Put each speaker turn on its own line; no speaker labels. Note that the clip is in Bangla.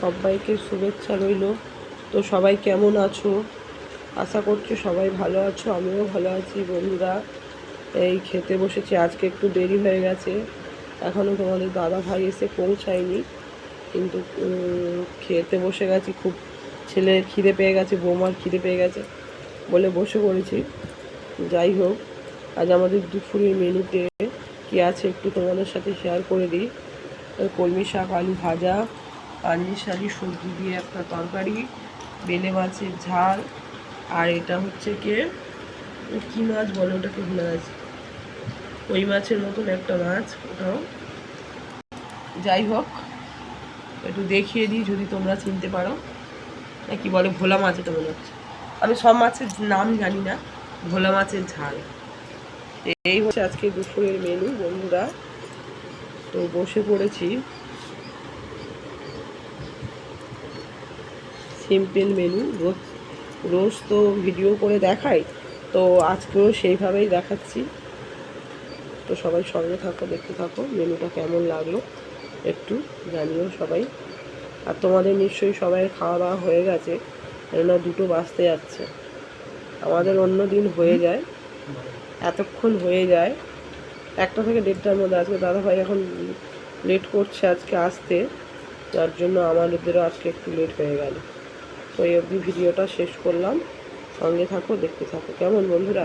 সবাইকে শুভেচ্ছা রইল। তো সবাই কেমন আছো? আশা করছি সবাই ভালো আছো, আমিও ভালো আছি বন্ধুরা। এই খেতে বসেছি, আজকে একটু দেরি হয়ে গেছে। এখনও তোমাদের দাদা ভাই এসে পৌঁছায়নি, কিন্তু খেতে বসে গেছি, খুব ছেলের খিদে পেয়ে গেছে, বৌমার খিদে পেয়ে গেছে বলে বসে পড়েছি। যাই হোক, আজ আমাদের দুপুরের মেনুতে কী আছে একটু তোমাদের সাথে শেয়ার করে দিই। কলমি শাক, আলু ভাজা শাড়ি সবজি দিয়ে একটা তরকারি, বেলে মাছের ঝাল, আর এটা হচ্ছে কি কী মাছ বলো ওটাকে ভুলে গেছি। ওই মাছের মতন একটা মাছ ওটাও। যাই হোক, একটু দেখিয়ে দিই যদি তোমরা চিনতে পারো। না কি বলে, ভোলা মাছ এটা মনে হচ্ছে। আমি সব মাছের নাম জানি না, ভোলা মাছের ঝাল। এই হচ্ছে আজকে দুপুরের মেনু বন্ধুরা। তো বসে পড়েছি। সিম্পল মেনু, রোজ রোজ তো ভিডিও করে দেখাই, তো আজকেও সেইভাবেই দেখাচ্ছি। তো সবাই সঙ্গে থাকো, দেখতে থাকো, মেনুটা কেমন লাগল একটু জানিও সবাই। আর তোমাদের নিশ্চয়ই সবাই খাওয়া দাওয়া হয়ে গেছে, কেননা দুটো বাঁচতে যাচ্ছে। আমাদের অন্য দিন হয়ে যায়, এতক্ষণ হয়ে যায়। একটা থেকে দেড়টার মধ্যে আজকে দাদাভাই এখন লেট করছে আজকে আসতে, যার জন্য আমাদেরও আজকে একটু লেট হয়ে গেল। তো এই অবধি ভিডিওটা শেষ করলাম। সঙ্গে থাকো দেখতে থাকো। কেমন বন্ধুরা?